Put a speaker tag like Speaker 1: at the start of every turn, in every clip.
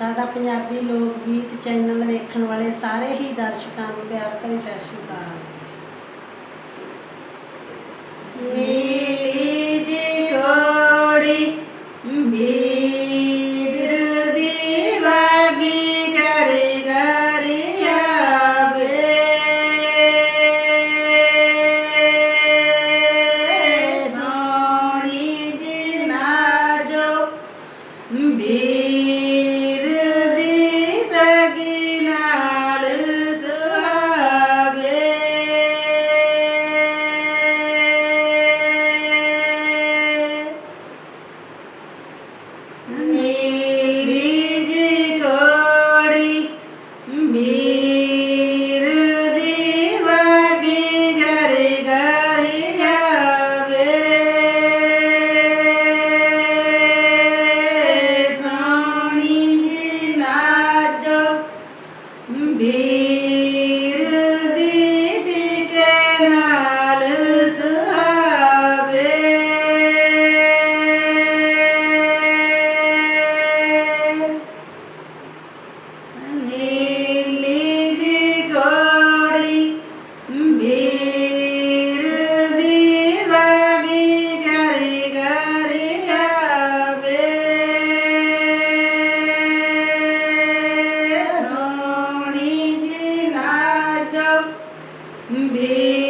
Speaker 1: ਸਾਡਾ ਪੰਜਾਬੀ ਲੋਕ ਗੀਤ ਚੈਨਲ ਵੇਖਣ ਵਾਲੇ ਸਾਰੇ ਹੀ ਦਰਸ਼ਕਾਂ ਨੂੰ ਪਿਆਰ ਭਰੀ ਸਤਿ ਸ਼੍ਰੀ ਅਕਾਲ। Be. भेद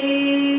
Speaker 1: day.